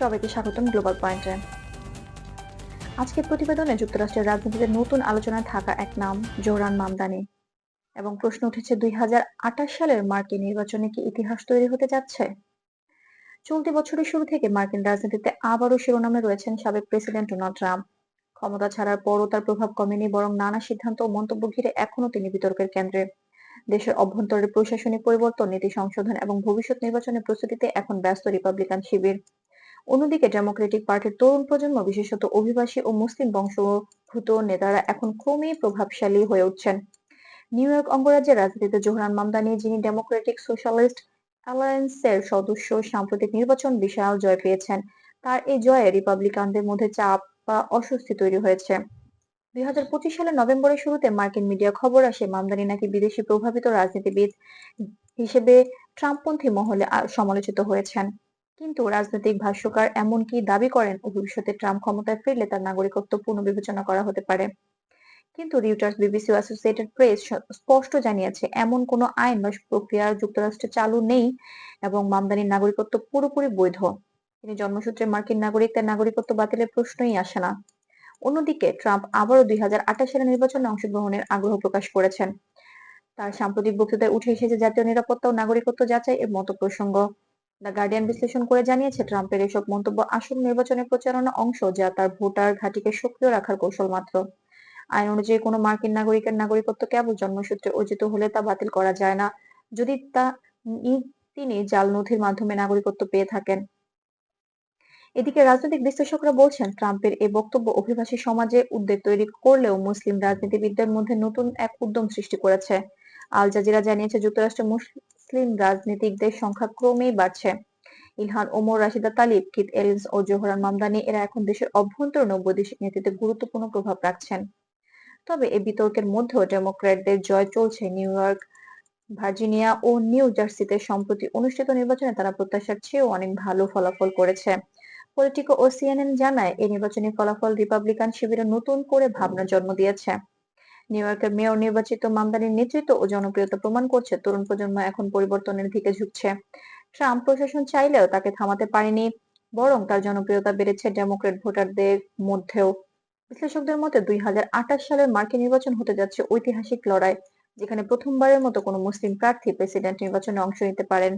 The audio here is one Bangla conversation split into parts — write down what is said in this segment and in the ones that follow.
সবাইকে স্বাগতম গ্লোবাল পয়েন্টে আজকের প্রতিবেদনে যুক্তরাষ্ট্রের রাজনীতিতে নতুন আলোচনায় থাকা এক নাম, জোহরান মামদানি। এবং প্রশ্ন উঠেছে, দুই সালের মার্কিন নির্বাচনে কি ইতিহাস তৈরি হতে যাচ্ছে? চলতি বছরের শুরু থেকে মার্কিন রাজনীতিতে আবারও শিরোনামে রয়েছেন সাবেক প্রেসিডেন্ট ডোনাল্ড ট্রাম্প। ক্ষমতা ছাড়ার পরও তার প্রভাব কমেনি, বরং নানা সিদ্ধান্ত ও মন্তব্য ঘিরে এখনও তিনি বিতর্কের কেন্দ্রে। দেশের অভ্যন্তরে প্রশাসনিক পরিবর্তন, নীতি সংশোধন এবং ভবিষ্যৎ নির্বাচনের প্রস্তুতিতে এখন ব্যস্ত রিপাবলিকান শিবির। অন্যদিকে ডেমোক্রেটিক পার্টির তরুণ প্রজন্ম, বিশেষত অভিবাসী ও মুসলিম বংশভূত নেতারা এখন ক্রমেই প্রভাবশালী হয়ে উঠছেন। নিউ ইয়র্ক অঙ্গরাজ্যের রাজনীতিতে জোহরান মামদানি যিনি ডেমোক্রেটিক সোশ্যালিস্ট অ্যালায়েন্সের সদস্য, সাম্প্রতিক নির্বাচন বিশাল জয় পেয়েছেন। তার এই জয়ে রিপাবলিকানদের মধ্যে চাপ বা অস্বস্তি তৈরি হয়েছে। দুই হাজার পঁচিশ সালের নভেম্বরের শুরুতে মার্কিন মিডিয়া খবর আসে, মামদানি নাকি বিদেশি প্রভাবিত রাজনীতিবিদ হিসেবে ট্রাম্পপন্থী মহলে সমালোচিত হয়েছেন। কিন্তু রাজনৈতিক ভাষ্যকার এমনকি দাবি করেন, ভবিষ্যতে ট্রাম্প ক্ষমতায় ফিরলে তার নাগরিকত্ব পুনর্বিবেচনা করা হতে পারে। কিন্তু রিউটার্স বিবিসি অ্যাসোসিয়েটেড প্রেস স্পষ্ট জানিয়েছে, এমন কোনো আইন বা প্রক্রিয়া যুক্তরাষ্ট্রে চালু নেই এবং মামদানির নাগরিকত্ব পুরোপুরি বৈধ। তিনি জন্মসূত্রে মার্কিন নাগরিক তার নাগরিকত্ব বাতিলের প্রশ্নই আসে না। অন্যদিকে ট্রাম্প আবারও দুই সালের নির্বাচনে অংশগ্রহণের আগ্রহ প্রকাশ করেছেন। তার সাম্প্রতিক বক্তৃতায় উঠে এসেছে জাতীয় নিরাপত্তা ও নাগরিকত্ব যাচাই এর মতো প্রসঙ্গ দ্য গার্ডিয়ান বিশ্লেষণ করে জানিয়েছে, ট্রাম্পের এসব মন্তব্য আসল নির্বাচনের প্রচারণা অংশ, যা তার ভোটার ঘাঁটিকে সক্রিয় রাখার কৌশল মাত্র। আইন অনুযায়ী কোনো মার্কিন নাগরিকের নাগরিকত্ব কেবল জন্মসূত্রে অর্জিত হলে তা বাতিল করা যায় না, যদি তা তিনি জাল নথির মাধ্যমে নাগরিকত্ব পেয়ে থাকেন। এদিকে রাজনৈতিক বিশ্লেষকরা বলছেন, ট্রাম্পের এই বক্তব্য অভিবাসী সমাজে উদ্বেগ তৈরি করলেও মুসলিম রাজনীতিবিদদের মধ্যে নতুন এক উদ্যম সৃষ্টি করেছে। আল জাজিরা জানিয়েছে যুক্তরাষ্ট্রে মুসলিম রাজনীতিকদের সংখ্যা ক্রমেই বাড়ছে। Ilhan Omar, Rashida Tlaib Keith এলিন্স ও জোহরান মামদানি এরা এখন দেশের অভ্যন্তরীণ বৈদেশিক নীতিতে গুরুত্বপূর্ণ প্রভাব রাখছেন। তবে এই বিতর্কের মধ্যেও ডেমোক্র্যাটদের জয় চলছে। নিউ ইয়র্ক, ভার্জিনিয়া ও নিউ জার্সিতে সম্প্রতি অনুষ্ঠিত নির্বাচনে তারা প্রত্যাশার চেয়েও অনেক ভালো ফলাফল করেছে। পলিটিকো ও সিএনএন জানায় এই নির্বাচনী ফলাফল রিপাবলিকান শিবিরে নতুন করে ভাবনা জন্ম দিয়েছে। নিউ ইয়র্কের মেয়র নির্বাচিত মামদানির নেতৃত্ব ও জনপ্রিয়তা প্রমাণ করছে। তরুণ প্রজন্ম এখন পরিবর্তনের দিকে ঝুঁকছে। ট্রাম্প প্রশাসন চাইলেও তাকে থামাতে পারেনি, বরং তার জনপ্রিয়তা বেড়েছে ডেমোক্রেট ভোটারদের মধ্যেও। বিশ্লেষকদের মতে, দুই হাজার আঠাশ সালের মার্কিন নির্বাচন হতে যাচ্ছে ঐতিহাসিক লড়াই, যেখানে প্রথমবারের মতো কোনো মুসলিম প্রার্থী প্রেসিডেন্ট নির্বাচনে অংশ নিতে পারেন।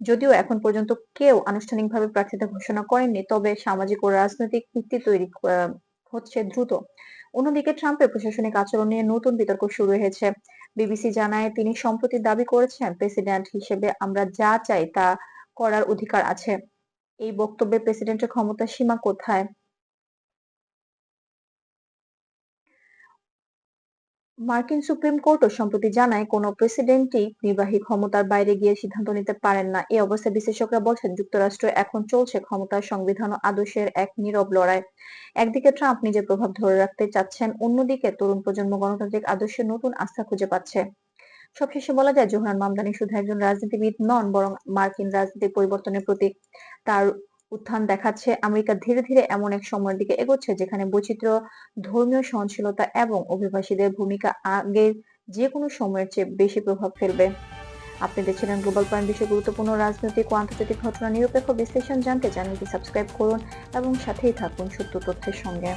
যদিও এখন পর্যন্ত কেউ আনুষ্ঠানিকভাবে প্রার্থিতা ঘোষণা করেননি, তবে সামাজিক ও রাজনৈতিক ভিত্তি তৈরি হচ্ছে দ্রুত। অন্যদিকে ট্রাম্পের প্রশাসনিক আচরণ নিয়ে নতুন বিতর্ক শুরু হয়েছে। বিবিসি জানায় তিনি সম্প্রতি দাবি করেছেন, প্রেসিডেন্ট হিসেবে আমরা যা চাই তা করার অধিকার আছে। এই বক্তব্যে প্রেসিডেন্টের ক্ষমতার সীমা কোথায়? মার্কিন সুপ্রিম কোর্টও সম্প্রতি জানায়, কোনো প্রেসিডেন্টই নির্বাহী ক্ষমতার বাইরে গিয়ে সিদ্ধান্ত নিতে পারেন না। এই অবস্থায় বিশ্লেষকরা বলছেন, যুক্তরাষ্ট্র এখন চলছে ক্ষমতার সংবিধান আদর্শের এক নীরব লড়াই। একদিকে ট্রাম্প নিজের প্রভাব ধরে রাখতে চাচ্ছেন, অন্যদিকে তরুণ প্রজন্ম গণতান্ত্রিক আদর্শের নতুন আস্থা খুঁজে পাচ্ছে। সবশেষে বলা যায়, জোহরান মামদানি শুধু একজন রাজনীতিবিদ নন, বরং মার্কিন রাজনীতির পরিবর্তনের প্রতীক। তার উত্থান দেখাচ্ছে। আমেরিকা ধীরে ধীরে এমন এক সময়ের দিকে এগোচ্ছে যেখানে বৈচিত্র্য, ধর্মীয় সহনশীলতা এবং অভিবাসীদের ভূমিকা আগের যে কোনো সময়ের চেয়ে বেশি প্রভাব ফেলবে। আপনি দেখছিলেন গ্লোবাল পয়েন্ট বিষয়ে গুরুত্বপূর্ণ রাজনৈতিক ও আন্তর্জাতিক ঘটনা, নিরপেক্ষ বিশ্লেষণ জানতে চ্যানেলটি সাবস্ক্রাইব করুন এবং সাথেই থাকুন সত্য তথ্যের সঙ্গে।